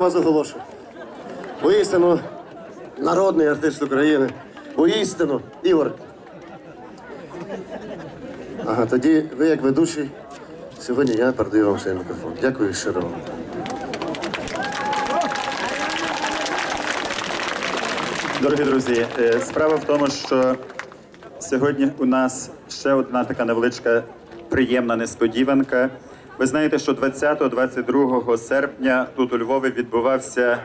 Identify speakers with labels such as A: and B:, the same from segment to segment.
A: вас оголошую. Воістину народний артист України. Воістину, Ігор. Ага, тоді ви як ведучий. Сьогодні я передаю вам свій мікрофон. Дякую щиро.
B: Дорогі друзі, е, справа в тому, що сьогодні у нас ще одна така невеличка приємна несподіванка. Ви знаєте, що 20-22 серпня тут у Львові відбувався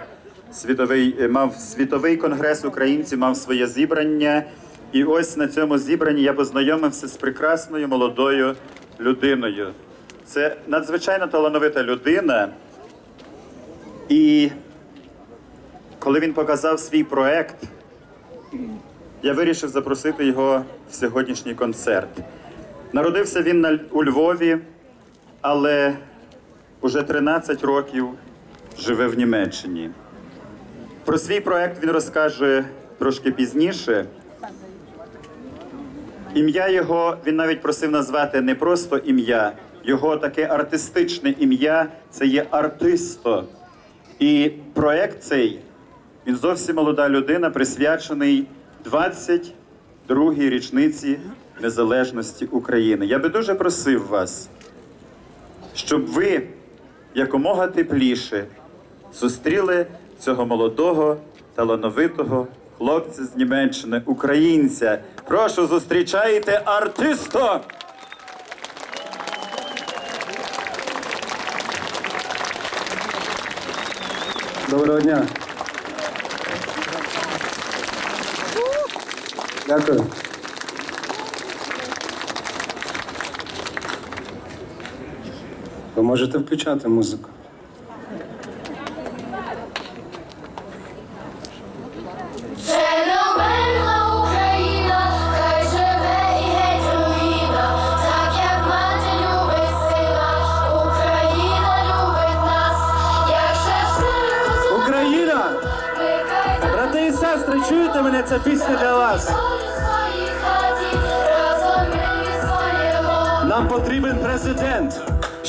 B: світовий, е, мав світовий конгрес українців, мав своє зібрання. І ось на цьому зібранні я познайомився з прекрасною молодою людиною. Це надзвичайно талановита людина. І коли він показав свій проект, я вирішив запросити його в сьогоднішній концерт. Народився він у Львові, але уже 13 років живе в Німеччині. Про свій проект він розкаже трошки пізніше. Ім'я його він навіть просив назвати не просто ім'я, його таке артистичне ім'я це є артисто. І проект цей він зовсім молода людина, присвячений 22-й річниці незалежності України. Я би дуже просив вас, щоб ви якомога тепліше зустріли цього молодого, талановитого хлопця з Німеччини, українця. Прошу, зустрічайте артисто!
C: Доброго дня. Дякую. Ви можете включати музику.
D: Шановна Україна, хай живе і геть руїна, так як мати любить сина, Україна любить нас, як шашир
C: Україна!
D: Розумикай
C: Брати і сестри, чуєте мене? Ця пісня для вас. Нам потрібен президент,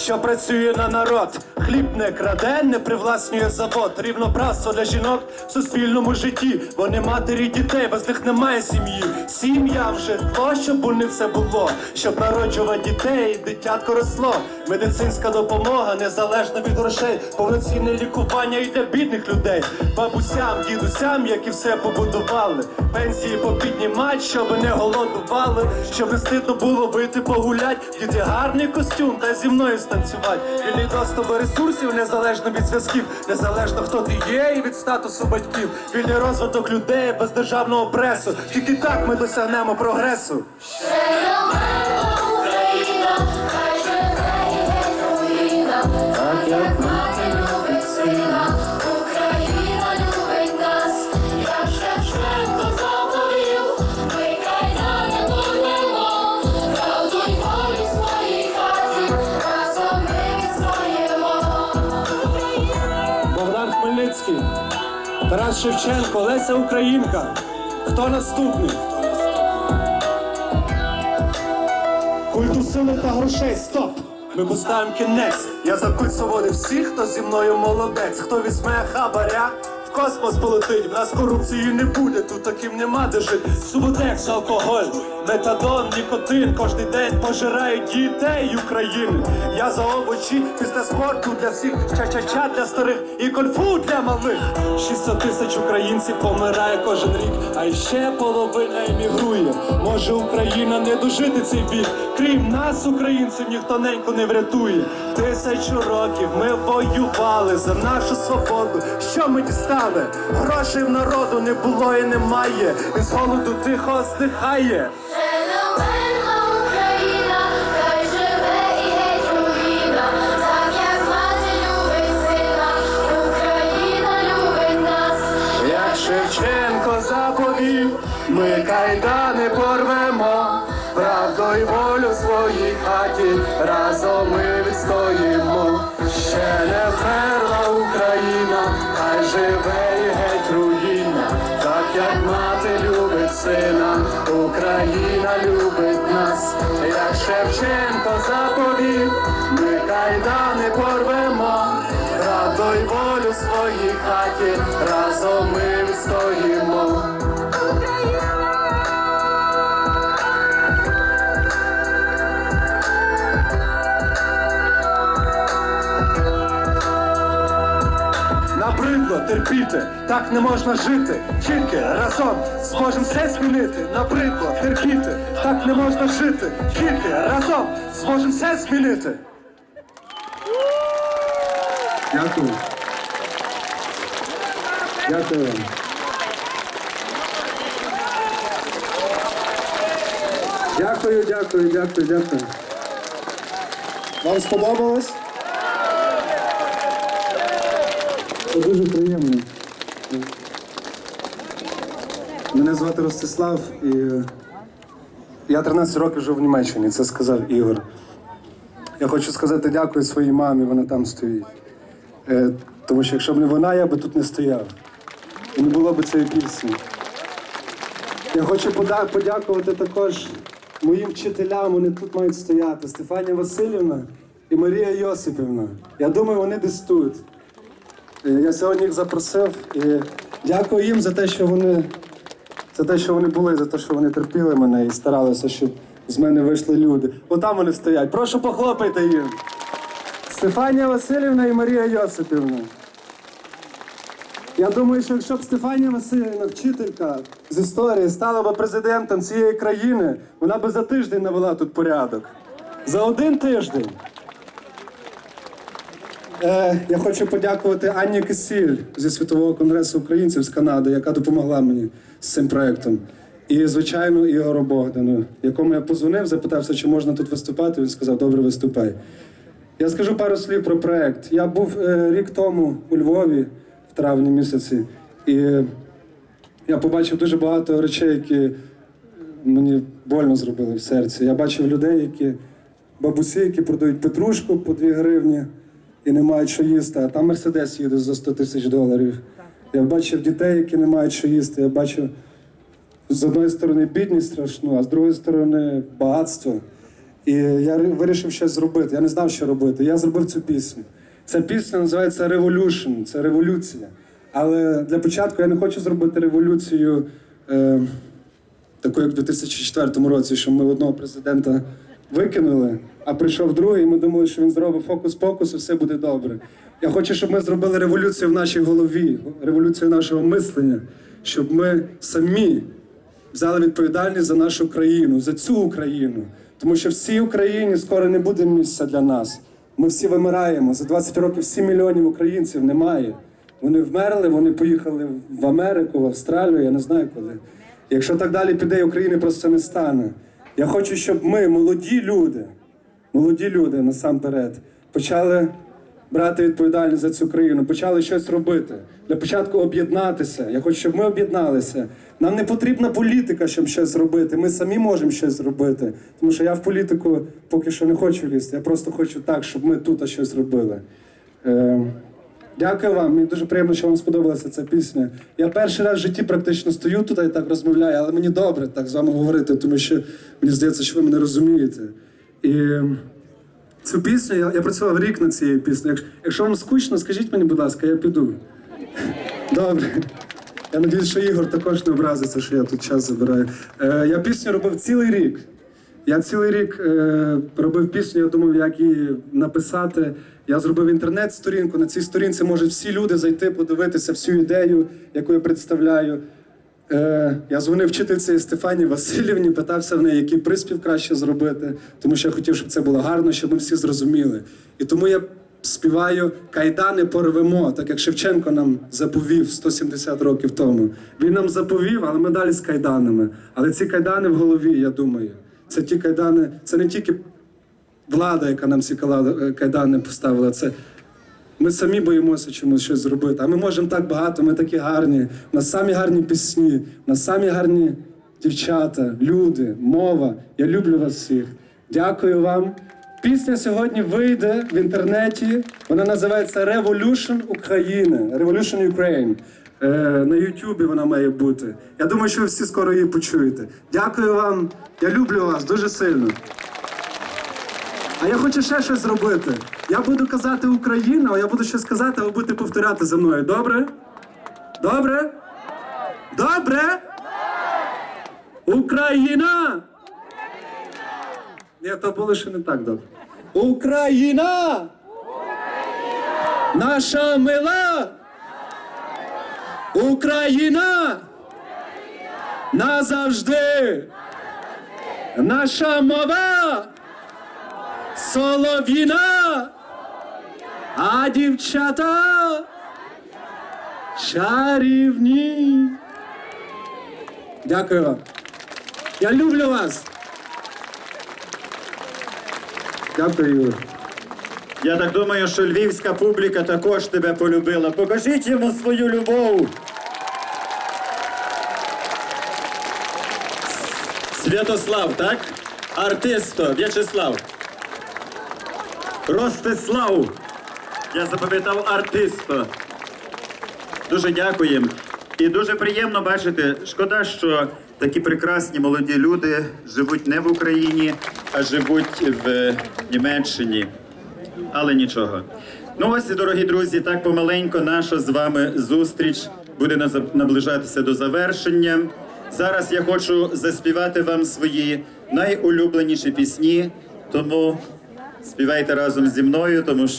C: що працює на народ. Хліб не краде, не привласнює завод. Рівноправство для жінок в суспільному житті. Вони матері дітей, без них немає сім'ї. Сім'я вже то, щоб у них все було, щоб народжувати дітей, дитятко росло. Медицинська допомога незалежно від грошей, повноцінне лікування і для бідних людей, бабусям, дідусям, які все побудували. Пенсії попіднімать, щоб не голодували, щоб не стидно було вийти погулять. Діти гарний костюм та зі мною станцювати. Вільний доступ до ресурсів незалежно від зв'язків, незалежно хто ти є і від статусу батьків. Вільний розвиток людей без державного пресу. Тільки так ми досягнемо прогресу.
D: Так як мати любить сина,
C: Тарас Шевченко, Леся Українка. Хто наступний? Культу сили та грошей, стоп! Ми поставимо кінець. Я за культ свободи всіх, хто зі мною молодець, хто візьме хабаря. Космос полетить, в нас корупції не буде, тут таким нема де жити. Субодекс, алкоголь, метадон, нікотин, кожний день пожирають дітей України. Я за овочі після спорту для всіх, ча-ча-ча для старих і кольфу для малих. 600 тисяч українців помирає кожен рік, а ще половина емігрує. Може Україна не дожити цей вік. Крім нас, українців, ніхто неньку не врятує. Тисячу років ми воювали за нашу свободу. Що ми дістали? Грошей в народу не було і немає. Він з голоду тихо здихає.
D: Хай живе і геть руїна, так як мати любить сина, Україна любить нас.
C: Як Шевченко заповів, ми кайдани порвемо, правду й волю в своїй хаті, разом ми відстоїмо. Ще не вмерла сина, Україна любить нас, як Шевченко заповів, ми кайдани порвемо, правду волю
D: своїй хаті, терпіти, так не можна жити. Тільки разом зможемо все змінити. Набридло терпіти, так не можна жити. Тільки разом зможемо все змінити.
C: Дякую. Дякую. Дякую, дякую, дякую, дякую. Вам сподобалось? Це дуже приємно. Мене звати Ростислав і я 13 років живу в Німеччині, це сказав Ігор. Я хочу сказати дякую своїй мамі, вона там стоїть. Е, тому що якщо б не вона, я би тут не стояв. І не було б цієї пісні. Я хочу подякувати також моїм вчителям, вони тут мають стояти. Стефанія Васильівна і Марія Йосипівна. Я думаю, вони десь тут. Я сьогодні їх запросив і дякую їм за те, що вони, за те, що вони були, за те, що вони терпіли мене і старалися, щоб з мене вийшли люди. Отам вони стоять. Прошу похлопайте їм. Стефанія Васильівна і Марія Йосипівна. Я думаю, що якщо б Стефанія Васильівна, вчителька з історії, стала б президентом цієї країни, вона б за тиждень навела тут порядок. За один тиждень. Е, я хочу подякувати Анні Кисіль зі Світового конгресу українців з Канади, яка допомогла мені з цим проєктом. І, звичайно, Ігору Богдану, якому я позвонив, запитався, чи можна тут виступати. Він сказав, добре, виступай. Я скажу пару слів про проект. Я був е, рік тому у Львові в травні місяці, і я побачив дуже багато речей, які мені больно зробили в серці. Я бачив людей, які бабусі, які продають петрушку по 2 гривні і не мають що їсти, а там мерседес їде за 100 тисяч доларів. Я бачив дітей, які не мають що їсти. Я бачив з одної сторони бідність страшну, а з другої сторони багатство. І я вирішив щось зробити. Я не знав, що робити. Я зробив цю пісню. Ця пісня називається Revolution, це революція. Але для початку я не хочу зробити революцію е, таку, як в 2004 році, що ми одного президента викинули, а прийшов другий, і ми думали, що він зробить фокус-покус, і все буде добре. Я хочу, щоб ми зробили революцію в нашій голові, революцію нашого мислення, щоб ми самі взяли відповідальність за нашу країну, за цю Україну. Тому що в цій Україні скоро не буде місця для нас. Ми всі вимираємо. За 20 років 7 мільйонів українців немає. Вони вмерли, вони поїхали в Америку, в Австралію, я не знаю коли. Якщо так далі піде, України просто не стане. Я хочу, щоб ми, молоді люди, молоді люди насамперед, почали брати відповідальність за цю країну, почали щось робити. Для початку об'єднатися. Я хочу, щоб ми об'єдналися. Нам не потрібна політика, щоб щось зробити. Ми самі можемо щось зробити. Тому що я в політику поки що не хочу лізти. Я просто хочу так, щоб ми тут щось робили. Е, Дякую вам. Мені дуже приємно, що вам сподобалася ця пісня. Я перший раз в житті практично стою тут і так розмовляю, але мені добре так з вами говорити, тому що мені здається, що ви мене розумієте. І цю пісню я, я працював рік над цією піснею. Якщо, якщо вам скучно, скажіть мені, будь ласка, я піду. Добре. Я надіюсь, що Ігор також не образиться, що я тут час забираю. Е, я пісню робив цілий рік. Я цілий рік е, робив пісню, я думав, як її написати. Я зробив інтернет-сторінку. На цій сторінці можуть всі люди зайти, подивитися всю ідею, яку я представляю. Е, я дзвонив вчительці Стефані Васильівні, питався в неї, який приспів краще зробити, тому що я хотів, щоб це було гарно, щоб ми всі зрозуміли. І тому я співаю Кайдани порвемо, так як Шевченко нам заповів 170 років тому. Він нам заповів, але ми далі з кайданами. Але ці кайдани в голові, я думаю, це ті кайдани, це не тільки влада, яка нам ці кайдани поставила. Це ми самі боїмося чомусь щось зробити. А ми можемо так багато, ми такі гарні. У нас самі гарні пісні, у нас самі гарні дівчата, люди, мова. Я люблю вас всіх. Дякую вам. Пісня сьогодні вийде в інтернеті. Вона називається Revolution України. Revolution Ukraine. Е, на Ютубі вона має бути. Я думаю, що ви всі скоро її почуєте. Дякую вам. Я люблю вас дуже сильно. А я хочу ще щось зробити. Я буду казати Україна, а я буду щось казати, а ви будете повторяти за мною. Добре? Добре? Добре? Україна! Ні, то було ще не так добре. Україна! Наша мила! Україна! Назавжди! Наша мова! Солов'їна! А дівчата! Чарівні! Дякую вам. Я люблю вас. Дякую.
B: Я так думаю, що львівська публіка також тебе полюбила. Покажіть йому свою любов. Святослав, так? Артисто, В'ячеслав. Ростислав. Я запам'ятав артисто. Дуже дякуємо. І дуже приємно бачити. Шкода, що такі прекрасні молоді люди живуть не в Україні, а живуть в Німеччині. Але нічого. Ну ось, дорогі друзі, так помаленько наша з вами зустріч буде наближатися до завершення. Зараз я хочу заспівати вам свої найулюбленіші пісні, тому співайте разом зі мною, тому що.